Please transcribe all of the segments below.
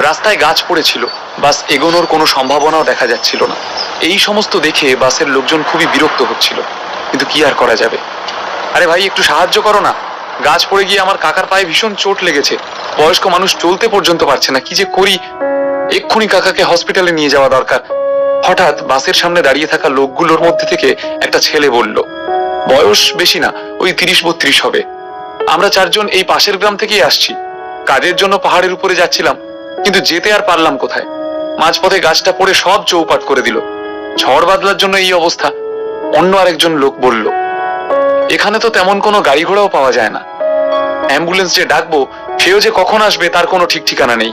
রাস্তায় গাছ পড়েছিল। বাস এগোনোর কোনো সম্ভাবনাও দেখা যাচ্ছিল না। এই সমস্ত দেখে বাসের লোকজন খুবই বিরক্ত হচ্ছিল। কিন্তু কি আর করা যাবে? আরে ভাই, একটু সাহায্য করো না। গাছ পড়ে গিয়ে আমার কাকার পায়ে ভীষণ চোট লেগেছে। বয়স্ক মানুষ চলতে পর্যন্ত পারছে না। কি যে করি? এক্ষুনি কাকাকে হসপিটালে নিয়ে যাওয়া দরকার। হঠাৎ বাসের সামনে দাঁড়িয়ে থাকা লোকগুলোর মধ্যে থেকে একটা ছেলে বলল, বয়স বেশি না, ওই তিরিশ বত্রিশ হবে। আমরা চারজন এই পাশের গ্রাম থেকেই আসছি। কাজের জন্য পাহাড়ের উপরে যাচ্ছিলাম। কিন্তু যেতে আর পারলাম কোথায়? মাঝপথে গাছটা পড়ে সব চৌপাট করে দিল। ঝড় বাদলার জন্য এই অবস্থা। অন্য আরেকজন লোক বলল, এখানে তো তেমন কোনো গাড়ি ঘোড়াও পাওয়া যায় না। অ্যাম্বুলেন্স যে ডাকবো, সেও যে কখন আসবে তার কোনো ঠিক ঠিকানা নেই।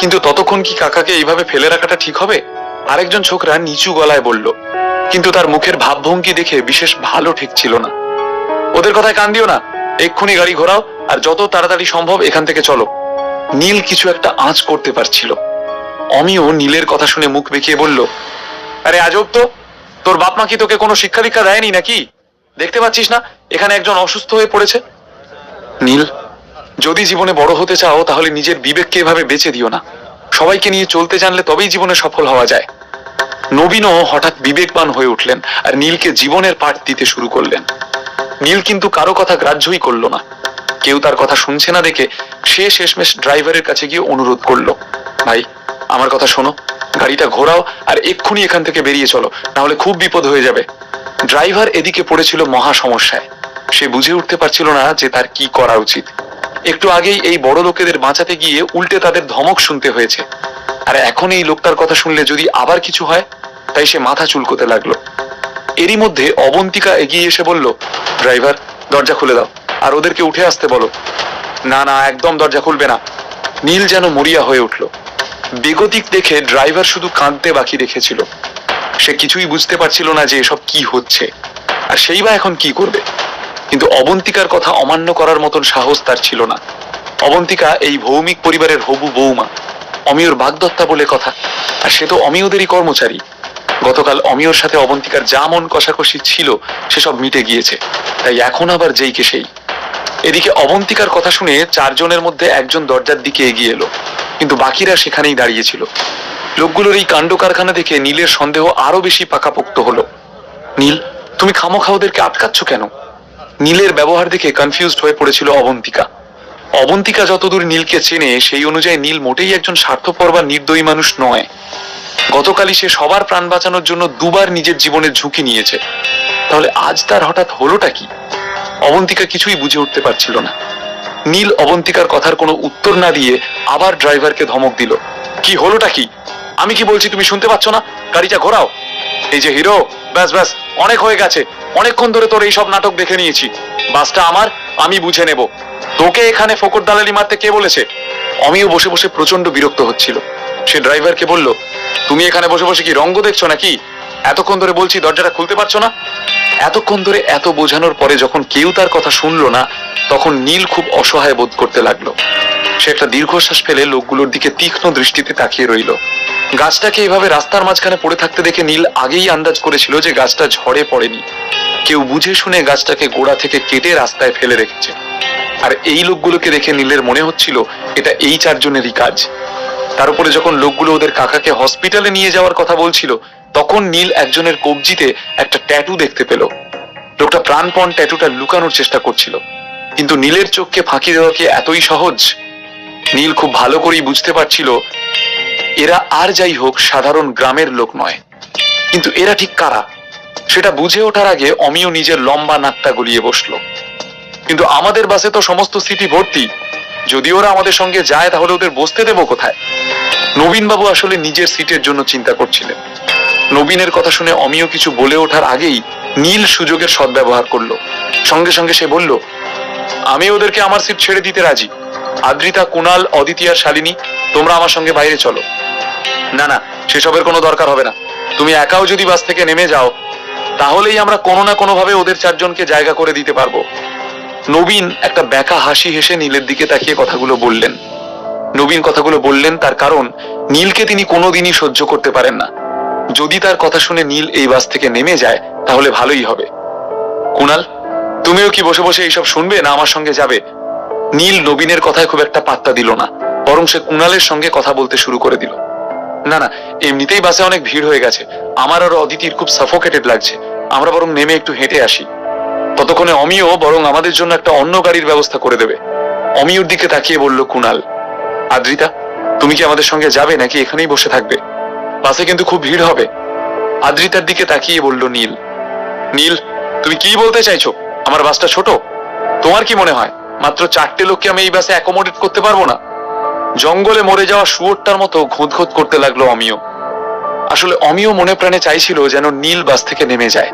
কিন্তু ততক্ষণ কি কাকাকে এইভাবে ফেলে রাখাটা ঠিক হবে? আরেকজন ছোকরা নিচু গলায় বলল, কিন্তু তার মুখের ভাবভঙ্গি দেখে বিশেষ ভালো ঠিক ছিল না। ওদের কথায় কান দিও না। এক্ষুনি গাড়ি ঘোরাও, আর যত তাড়াতাড়ি সম্ভব এখান থেকে চলো। নীল কিছু একটা আঁচ করতে পারছিল। অমিও নীলের কথা শুনে মুখ বেঁকিয়ে বলল, আরে আজব তো! তোর বাপ মা কি তোকে কোনো শিক্ষা দীক্ষা দেয়নি নাকি? দেখতে পাচ্ছিস না, এখানে একজন অসুস্থ হয়ে পড়েছে? নীল, যদি জীবনে বড় হতে চাও, তাহলে নিজের বিবেককে এভাবে বেঁচে দিও না। সবাইকে নিয়ে চলতে জানলে তবেই জীবনে সফল হওয়া যায়। নবীনও হঠাৎ বিবেকবান হয়ে উঠলেন আর নীলকে জীবনের পাঠ দিতে শুরু করলেন। নীল কিন্তু কারও কথা গ্রাহ্যই করল না। কেউ তার কথা শুনছে না দেখে সে শেষমেশ ড্রাইভারের কাছে গিয়ে অনুরোধ করল, ভাই, আমার কথা শোনো, গাড়িটা ঘোরাও আর এক্ষুনি এখান থেকে বেরিয়ে চলো, নাহলে খুব বিপদ হয়ে যাবে। ড্রাইভার এদিকে পড়েছিল মহা সমস্যায় সে বুঝে উঠতে পারছিল না যে তার কি করা উচিত। একটু আগেই এই বড় লোকেদের বাঁচাতে গিয়ে উল্টে তাদের ধমক শুনতে হয়েছে। আর এখন এই লোকটার কথা শুনলে যদি আবার কিছু হয়, তাই সে মাথা চুলকোতে লাগল। এরই মধ্যে অবন্তিকা এগিয়ে এসে বলল, ড্রাইভার, দরজা খুলে দাও। আর ওদেরকে উঠে আসতে বলো। না না, একদম দরজা খুলবে না। নীল যেন মরিয়া হয়ে উঠল। বেগতিক দেখে ড্রাইভার শুধু কাঁদতে বাকি রেখেছিল। সে কিছুই বুঝতে পারছিল না যে এসব কি হচ্ছে। আর সেই বা এখন কি করবে? কিন্তু অবন্তিকার কথা অমান্য করার মতন সাহস তার ছিল না। অবন্তিকা এই ভৌমিক পরিবারের হবু বৌমা অমিয়র বাগদত্তা বলে কথা। আর সে তো অমিয়দেরই কর্মচারী। গতকাল অমিয়র সাথে অবন্তিকার যা মন কষাকষি ছিল, সেসব মিটে গিয়েছে। তাই এখন আবার যেই কে সেই। এদিকে অবন্তিকার কথা শুনে চারজনের মধ্যে একজন দরজার দিকে এগিয়ে এলো, কিন্তু বাকিরা সেখানেই দাঁড়িয়েছিল। লোকগুলোর এই কাণ্ড কারখানা দেখে নীলের সন্দেহ আরও বেশি পাকাপোক্ত হলো। নীল, তুমি খামোখা ওদেরকে আটকাচ্ছ কেন? নীলের ব্যবহার দেখে কনফিউজড হয়ে পড়েছিল অবন্তিকা। অবন্তিকা যতদূর নীলকে চেনে, সেই অনুযায়ী নীল মোটেই একজন স্বার্থপর বা নির্দয়ী মানুষ নয়। গতকালই সে সবার প্রাণ বাঁচানোর জন্য দুবার নিজের জীবনের ঝুঁকি নিয়েছে। তাহলে আজ তার হঠাৎ হলোটা কি? অবন্তিকা কিছুই বুঝে উঠতে পারছিল না। নীল অবন্তিকার কথার কোনো উত্তর না দিয়ে আবার ড্রাইভারকে ধমক দিল। কি হলোটা কি? আমি কি বলছি তুমি শুনতে পাচ্ছ না? গাড়িটা ঘোরাও। এই যে হিরো, ব্যাস ব্যাস, অনেক হয়ে গেছে। অনেকক্ষণ ধরে তোর এইসব নাটক দেখে নিয়েছি। বাসটা আমার, আমি বুঝে নেব। তোকে এখানে ফোকর দালালি মারতে কে বলেছে? অমিও বসে বসে প্রচণ্ড বিরক্ত হচ্ছিল। সে ড্রাইভারকে বলল, তুমি এখানে বসে বসে কি রঙ্গ দেখছ নাকি? এতক্ষণ ধরে বলছি দরজাটা খুলতে পারছ না? এতক্ষণ ধরে এত বোঝানোর পরে যখন কেউ তার কথা শুনলো না, তখন নীল খুব অসহায় বোধ করতে লাগল। সে একটা দীর্ঘশ্বাস ফেলে লোকগুলোর দিকে তীক্ষ্ণ দৃষ্টিতে তাকিয়ে রইল। গাছটাকে এভাবে রাস্তার মাঝখানে পড়ে থাকতে দেখে নীল আগেই আন্দাজ করেছিল যে গাছটা ঝড়ে পড়েনি। কেউ বুঝে শুনে গাছটাকে গোড়া থেকে কেটে রাস্তায় ফেলে রেখেছে। আর এই লোকগুলোকে দেখে নীলের মনে হচ্ছিল, এটা এই চারজনেরই কাজ। তার উপরে যখন লোকগুলো ওদের কাকাকে হসপিটালে নিয়ে যাওয়ার কথা বলছিল তখন নীল একজনের কবজিতে একটা ট্যাটু দেখতে পেল। লোকটা প্রাণপণ ট্যাটুটা লুকানোর চেষ্টা করছিল। কিন্তু নীলের চোখকে ফাঁকি দেওয়া কি এতই সহজ? নীল খুব ভালো করেই বুঝতে পারছিল, এরা আর যাই হোক সাধারণ গ্রামের লোক নয়। কিন্তু এরা ঠিক কারা? সেটা বুঝে ওঠার আগে অমিও নিজের লম্বা নাকটা গলিয়ে বসল। কিন্তু আমাদের বাসে তো সমস্ত সিটি ভর্তি। যদি ওরা আমাদের সঙ্গে যায় তাহলে ওদের বসতে দেবো কোথায়? নবীনবাবু আসলে নিজের সিটের জন্য চিন্তা করছিলেন। নবীনের কথা শুনে অমিও কিছু বলে ওঠার আগেই নীল সুযোগের সদ্ব্যবহার করল। সঙ্গে সঙ্গে সে বলল, আমি ওদেরকে আমার সিট ছেড়ে দিতে রাজি। আদ্রিতা কুনাল অদিতি আর শালিনী, তোমরা আমার সঙ্গে বাইরে চলো। না না, সেসবের কোনো দরকার হবে না। তুমি একাও যদি বাস থেকে নেমে যাও, তাহলেই আমরা কোনো না কোনো ভাবে ওদের চারজনকে জায়গা করে দিতে পারব। নবীন একটা ব্যাকা হাসি হেসে নীলের দিকে তাকিয়ে কথাগুলো বললেন। নবীন কথাগুলো বললেন তার কারণ নীলকে তিনি কোনোদিনই সহ্য করতে পারেন না। যদি তার কথা শুনে নীল এই বাস থেকে নেমে যায়, তাহলে ভালোই হবে। কুনাল, তুমিও কি বসে বসে এইসব শুনবে না আমার সঙ্গে যাবে? নীল নবীনের কথায় খুব একটা পাত্তা দিল না, বরং সে কুণালের সঙ্গে কথা বলতে শুরু করে দিল। না না, এমনিতেই বাসে অনেক ভিড় হয়ে গেছে। আমার আর অদিতির খুব সাফোকেটেড লাগছে। আমরা বরং নেমে একটু হেঁটে আসি। ততক্ষণে অমিও বরং আমাদের জন্য একটা অন্য গাড়ির ব্যবস্থা করে দেবে। অমিয়র দিকে তাকিয়ে বলল কুণাল আদ্রিতা, তুমি কি আমাদের সঙ্গে যাবে নাকি এখানেই বসে থাকবে? বাসে কিন্তু খুব ভিড় হবে। আদ্রিতার দিকে তাকিয়ে বলল, নীল নীল, তুমি কি বলতে চাইছো? আমার বাসটা ছোট। তোমার কি মনে হয়? মাত্র চারটে লোককে আমি এই বাসে অ্যাকোমোডেট করতে পারব না? জঙ্গলে মরে যাওয়া শুয়োরটার মতো ঘুঁতঘুত করতে লাগল অমিয়। আসলে অমিয় মনে প্রাণে চাইছিল যেন নীল বাস থেকে নেমে যায়।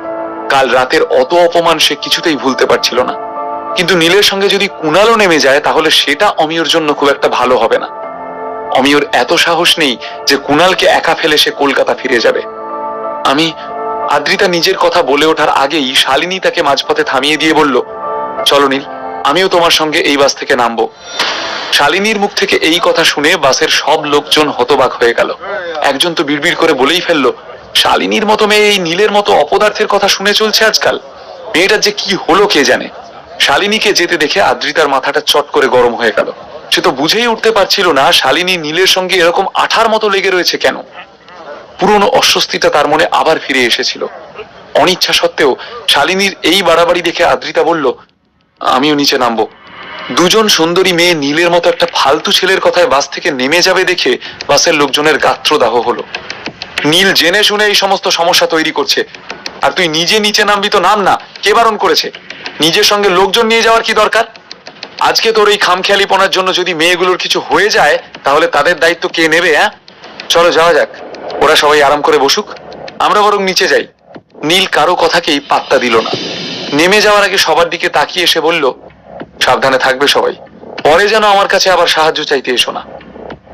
কাল রাতের অত অপমান সে কিছুতেই ভুলতে পারছিল না। কিন্তু নীলের সঙ্গে যদি কুণালও নেমে যায়, তাহলে সেটা অমিয়র জন্য খুব একটা ভালো হবে না। অমিয়র এত সাহস নেই যে কুণালকে একা ফেলে সে কলকাতা ফিরে যাবে। আমি আদ্রিতা নিজের কথা বলে ওঠার আগেই শালিনী তাকে মাঝপথে থামিয়ে দিয়ে বলল, চলো নীল, আমিও তোমার সঙ্গে এই বাস থেকে নামবো। শালিনীর মুখ থেকে এই কথা শুনে বাসের সব লোকজন হতবাক হয়ে গেল। একজন তো বিড়বিড় করে বলেই ফেলল, শালিনীর মতো মেয়ে এই নীলের মতো অপদার্থের কথা শুনে চলছে আজকাল? মেয়েটার যে কি হলো কে জানে? শালিনীকে যেতে দেখে আদ্রিতার মাথাটা চট করে গরম হয়ে গেল। সে তো বুঝেই উঠতে পারছিল না শালিনী নীলের সঙ্গে এরকম আঠার মতো লেগে রয়েছে কেন? পুরনো অস্বস্তিটা তার মনে আবার ফিরে এসেছিল। অনিচ্ছা সত্ত্বেও শালিনীর এই বাড়াবাড়ি দেখে আদ্রিতা বলল, আমিও নিচে নামবো। দুজন সুন্দরী মেয়ে নীলের মতো একটা ফালতু ছেলের কথায় বাস থেকে নেমে যাবে দেখে বাসের লোকজনের গাত্রদাহ হলো। নীল জেনে শুনে এই সমস্ত সমস্যা তৈরি করছে। আর তুই নিজে নিচে নামবি তো নাম না, কে বারণ করেছে? নিজের সঙ্গে লোকজন নিয়ে যাওয়ার কি দরকার? আজকে তোর এই খামখেয়ালিপনার জন্য যদি মেয়েগুলোর কিছু হয়ে যায়, তাহলে তাদের দায়িত্ব কে নেবে হ্যাঁ? চলো যাওয়া যাক। ওরা সবাই আরাম করে বসুক। আমরা বরং নিচে যাই। নীল কারও কথাকেই পাত্তা দিল না। নেমে যাওয়ার আগে সবার দিকে তাকিয়ে এসে বলল, সাবধানে থাকবে সবাই। পরে যেন আমার কাছে আবার সাহায্য চাইতে এসো না।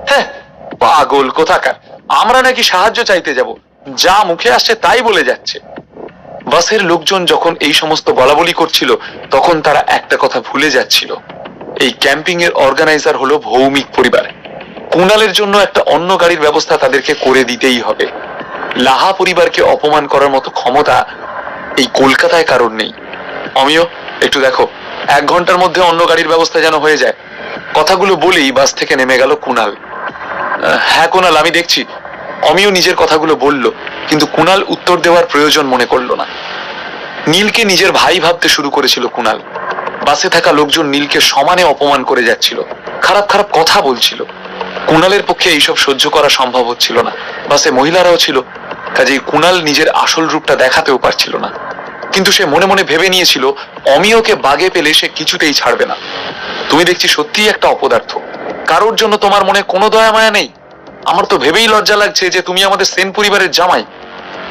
হ্যাঁ পাগল কোথাকার। আমরা নাকি সাহায্য চাইতে যাব। যা মুখে আসছে তাই বলে যাচ্ছে। বাসের লোকজন যখন এই সমস্ত বলাবলি করছিল, তখন তারা একটা কথা ভুলে যাচ্ছিল। এই ক্যাম্পিং এর অর্গানাইজার হলো ভৌমিক পরিবার। কুণালের জন্য একটা অন্য গাড়ির ব্যবস্থা তাদেরকে করে দিতেই হবে। লাহা পরিবারকে অপমান করার মতো ক্ষমতা এই কলকাতায় কারণ নেই। অমিয়, একটু দেখো, এক ঘণ্টার মধ্যে অন্য গাড়ির ব্যবস্থা যেন হয়ে যায়। কথাগুলো বলেই বাস থেকে নেমে গেল কুণাল। হ্যাঁ কুণাল, আমি দেখছি। অমিও নিজের কথাগুলো বলল, কিন্তু কুণাল উত্তর দেওয়ার প্রয়োজন মনে করল না। নীলকে নিজের ভাই ভাবতে শুরু করেছিল কুণাল বাসে থাকা লোকজন নীলকে সমানে অপমান করে যাচ্ছিল, খারাপ খারাপ কথা বলছিল। কুণালের পক্ষে এইসব সহ্য করা সম্ভব হচ্ছিল না। বাসে মহিলারাও ছিল, কাজেই কুণাল নিজের আসল রূপটা দেখাতেও পারছিল না। কিন্তু সে মনে মনে ভেবে নিয়েছিল, অমিয়কে বাগে পেলে সে কিছুতেই ছাড়বে না। তুমি দেখছি সত্যিই একটা অপদার্থ। কারোর জন্য তোমার মনে কোনো দয়া মায়া নেই? আমার তো ভেবেই লজ্জা লাগছে যে তুমি আমাদের সেন পরিবারের জামাই।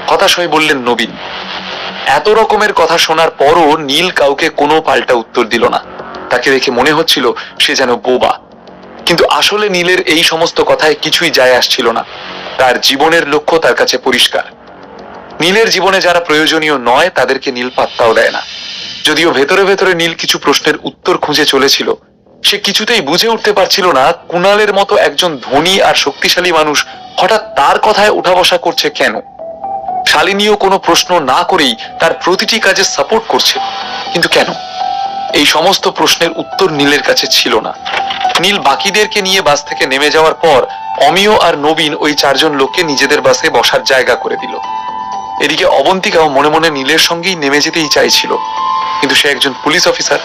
হতাশ হয়ে বললেন নবীন। এত রকমের কথা শোনার পরও নীল কাউকে কোনো পাল্টা উত্তর দিল না। তাকে দেখে মনে হচ্ছিল সে যেন বোবা। কিন্তু আসলে নীলের এই সমস্ত কথায় কিছুই যায় আসছিল না। তার জীবনের লক্ষ্য তার কাছে পরিষ্কার। নীলের জীবনে যারা প্রয়োজনীয় নয়, তাদেরকে নীল পাত্তাও দেয় না। যদিও ভেতরে ভেতরে নীল কিছু প্রশ্নের উত্তর খুঁজে চলেছিল, সে কিছুতেই বুঝে উঠতে পারছিল না কুণালের মতো একজন ধনী আর শক্তিশালী মানুষ হঠাৎ তার কথায় উঠা বসা করছে কেন। শালিনীও কোনো প্রশ্ন না করেই তার প্রতিটি কাজে সাপোর্ট করছে কিন্তু কেন? এই সমস্ত প্রশ্নের উত্তর নীলের কাছে ছিল না। নীল বাকিদেরকে নিয়ে বাস থেকে নেমে যাওয়ার পর অমিয় আর নবীন ওই চারজন লোককে নিজেদের বাসে বসার জায়গা করে দিল। এদিকে অবন্তিকাও মনে মনে নীলের সঙ্গেই নেমে যেতেই চাইছিল। কিন্তু সে একজন পুলিশ অফিসার,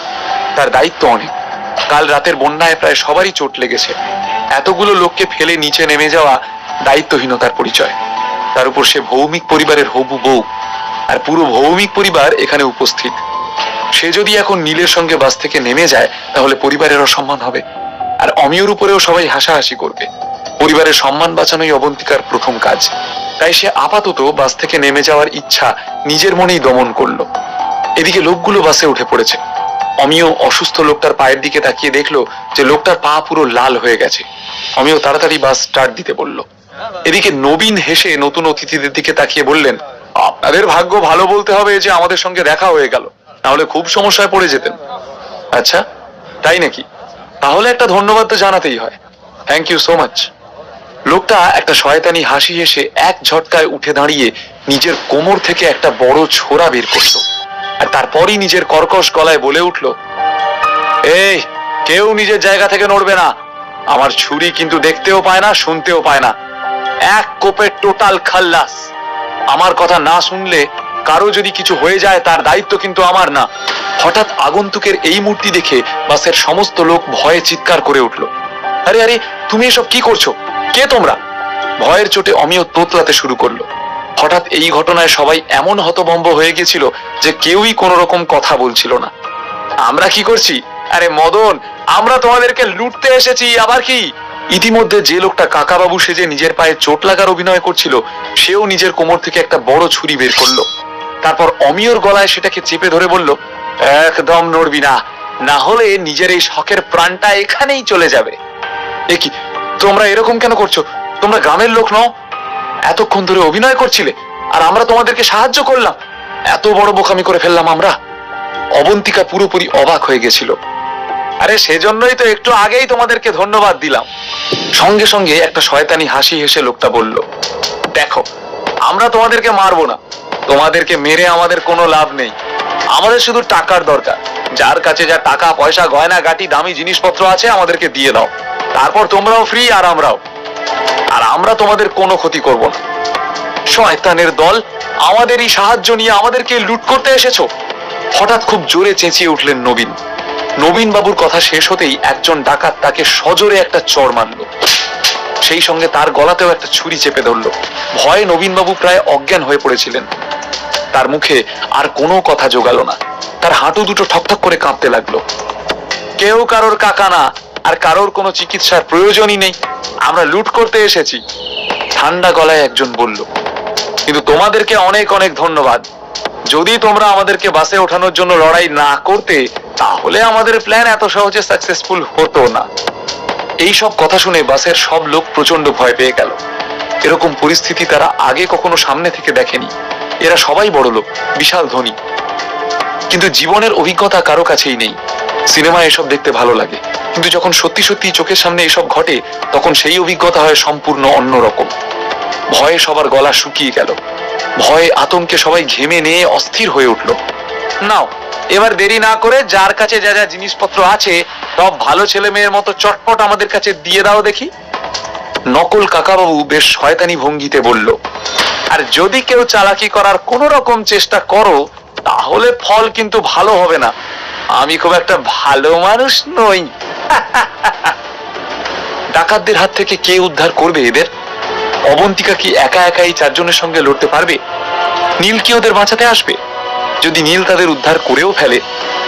তার দায়িত্ব অনেক। কাল রাতের বন্যায় প্রায় সবারই চোট লেগেছে। এতগুলো লোককে ফেলে নিচে নেমে যাওয়া দায়িত্বহীনতার পরিচয়। তার উপর সে ভৌমিক পরিবারের হবু বউ। আর পুরো ভৌমিক পরিবার এখানে উপস্থিত। সে যদি এখন নীলের সঙ্গে বাস থেকে নেমে যায়, তাহলে পরিবারের অসম্মান হবে। আর অমিয়র উপরেও সবাই হাসাহাসি করবে। পরিবারের সম্মান বাঁচানোই অবন্তিকার প্রথম কাজ। তাই সে আপাতত বাস থেকে নেমে যাওয়ার ইচ্ছা নিজের মনেই দমন করল। এদিকে লোকগুলো বাসে উঠে পড়েছে। অমিয় অসুস্থ লোকটার পায়ের দিকে তাকিয়ে দেখল যে লোকটার পা পুরো লাল হয়ে গেছে। অমিয় তাড়াতাড়ি বাস স্টার্ট দিতে বলল। এদিকে নবীন হেসে নতুন অতিথিদের দিকে তাকিয়ে বললেন, আপনাদের ভাগ্য ভালো বলতে হবে যে আমাদের সঙ্গে দেখা হয়ে গেল। তাহলে খুব সমস্যায় পড়ে যেতেন। আচ্ছা তাই নাকি? তাহলে একটা ধন্যবাদ তো জানাতেই হয়। থ্যাংক ইউ সো মাচ লোকটা একটা শয়তানি হাসি হেসে এক ঝটকায় উঠে দাঁড়িয়ে নিজের কোমর থেকে একটা বড় ছোড়া বের করল। আর তারপরই নিজের কর্কশ গলায় বলে উঠল, এই, কেউ নিজের জায়গা থেকে নড়বে না। আমার ছুরি কিন্তু দেখতেও পায় না, শুনতেও পায় না। এক কোপে টোটাল খাল্লাস। আমার কথা না শুনলে কারও যদি কিছু হয়ে যায়, তার দায়িত্ব কিন্তু আমার না। হঠাৎ আগন্তুকের এই মূর্তি দেখে বাসের সমস্ত লোক ভয়ে চিৎকার করে উঠল। আরে আরে, তুমি এসব কি করছ? কে তোমরা? ভয়ের চোটে অমিয় তোতলাতে শুরু করল। হঠাৎ এই ঘটনায় সবাই এমন হতভম্ব হয়ে গেছিল যে কেউই কোনো রকম কথা বলছিল না। আমরা কি করছি? আরে, মদন, আমরা তোমাদেরকে লুটতে এসেছি, আবার কি? ইতিমধ্যে যে লোকটা কাকাবাবু সেজে নিজের পায়ে চোট লাগার অভিনয় করছিল, সেও নিজের কোমর থেকে একটা বড় ছুরি বের করল। তারপর অমিয়র গলায় সেটাকে চেপে ধরে বলল, একদম নড়বি না। না হলে নিজের এই শখের প্রাণটা এখানেই চলে যাবে। এ কি, তোমরা এরকম কেন করছ? তোমরা গ্রামের লোক নও। এতক্ষণ ধরে অভিনয় করছিলে, আর আমরা তোমাদেরকে সাহায্য করলাম। এত বড় বোকামি করে ফেললাম আমরা। অবন্তিকা পুরোপুরি অবাক হয়ে গেছিল। আরে সেজন্যই তো একটু আগেই তোমাদেরকে ধন্যবাদ দিলাম। সঙ্গে সঙ্গে একটা শয়তানি হাসি হেসে লোকটা বলল, দেখো, আমরা তোমাদেরকে মারবো না। তোমাদেরকে মেরে আমাদের কোনো লাভ নেই। আমাদের শুধু টাকার দরকার। যার কাছে যা টাকা, পয়সা, গয়না, গাটি, দামি জিনিসপত্র আছে, আমাদেরকে দিয়ে দাও। তারপর তোমরাও ফ্রি আর আমরাও। আর আমরা তোমাদের কোনো ক্ষতি করব না। শয়তানের দল, আমাদেরই সাহায্য নিয়ে আমাদেরকে লুট করতে এসেছ? হঠাৎ খুব জোরে চেঁচিয়ে উঠলেন নবীন। নবীন বাবুর কথা শেষ হতেই একজন ডাকাত তাকে সজোরে একটা চড় মারল। সেই সঙ্গে তার গলাতেও একটা ছুরি চেপে ধরলো। ভয়ে নবীনবাবু প্রায় অজ্ঞান হয়ে পড়েছিলেন। তার মুখে আর কোনো কথা জোগালো না। তার হাঁটু দুটো ঠকঠক করে কাঁপতে লাগল। কেউ কারোর কাকা না, আর কারোর কোনো চিকিৎসার প্রয়োজনই নেই। আমরা লুট করতে এসেছি। ঠান্ডা গলায় একজন বলল, কিন্তু তোমাদেরকে অনেক অনেক ধন্যবাদ। যদি তোমরা আমাদেরকে বাসে ওঠানোর জন্য লড়াই না করতে, তাহলে আমাদের প্ল্যান এত সহজে সাকসেসফুল হতো না। এই সব কথা শুনে বাসের সব লোক প্রচণ্ড ভয় পেয়ে গেল। এরকম পরিস্থিতি তারা আগে কখনো সামনে থেকে দেখেনি। এরা সবাই বড় লোক বিশাল ধনী। কিন্তু জীবনের অভিজ্ঞতা কারও কাছেই নেই। সিনেমা এসব দেখতে ভালো লাগে। কিন্তু যখন সত্যি সত্যি চোখের সামনে এসব ঘটে, তখন সেই অভিজ্ঞতা হয় সম্পূর্ণ অন্যরকম। ভয়ে সবার গলা শুকিয়ে গেল। ভয়ে আতঙ্কে সবাই ঘেমে নিয়ে অস্থির হয়ে উঠল। নাও এবার দেরি না করে যার কাছে যা যা জিনিসপত্র আছে, সব ভালো ছেলে মেয়ের মতো চটপট আমাদের কাছে দিয়ে দাও দেখি। নকল কাকাবাবু বেশ শয়তানি ভঙ্গিতে বলল, আর যদি কেউ চালাকি করার কোন রকম চেষ্টা করো, তাহলে ফল কিন্তু ভালো হবে না। আমি খুব একটা ভালো মানুষ নই। ডাকাতদের হাত থেকে কে উদ্ধার করবে এদের? অবন্তিকা কি একা একা এই চারজনের সঙ্গে লড়তে পারবে? নীল কি ওদের বাঁচাতে আসবে? যদি নীল তাদের উদ্ধার করেও ফেলে,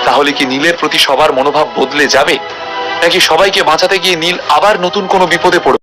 তাহলে কি নীলের প্রতি সবার মনোভাব বদলে যাবে? নাকি সবাইকে বাঁচাতে গিয়ে নীল আবার নতুন কোনো বিপদে পড়বে?